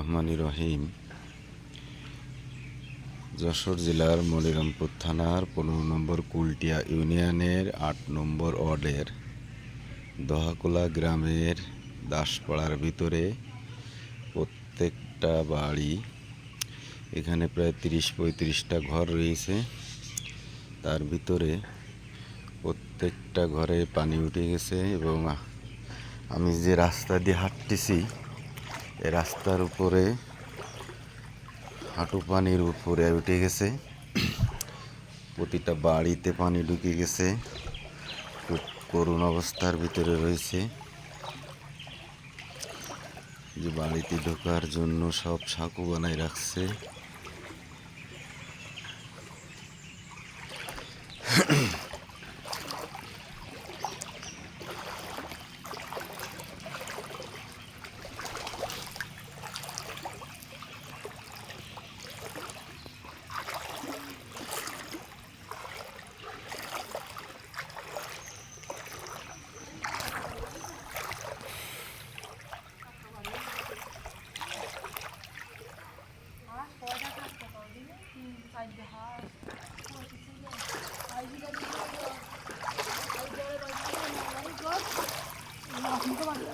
রহমানি রহিম যশোর জেলার মনিরামপুর থানার পনেরো নম্বর কুলটিয়া ইউনিয়নের আট নম্বর ওয়ার্ডের দহাকুলা গ্রামের দাসপাড়ার ভিতরে প্রত্যেকটা বাড়ি, এখানে প্রায় তিরিশ পঁয়ত্রিশটা ঘর রয়েছে। তার ভিতরে প্রত্যেকটা ঘরে পানি উঠে গেছে এবং আমি যে রাস্তা দিয়ে হাঁটতেছি রাস্তার উপরে, হাঁটু পানির উপরে উঠে গেছে। প্রতিটা বাড়িতে পানি ঢুকে গেছে। খুব করুণ অবস্থার ভিতরে রয়েছে। যে বাড়িতে ঢোকার জন্য সব সাঁকু বানাই রাখছে। আপনি তো বাড়ি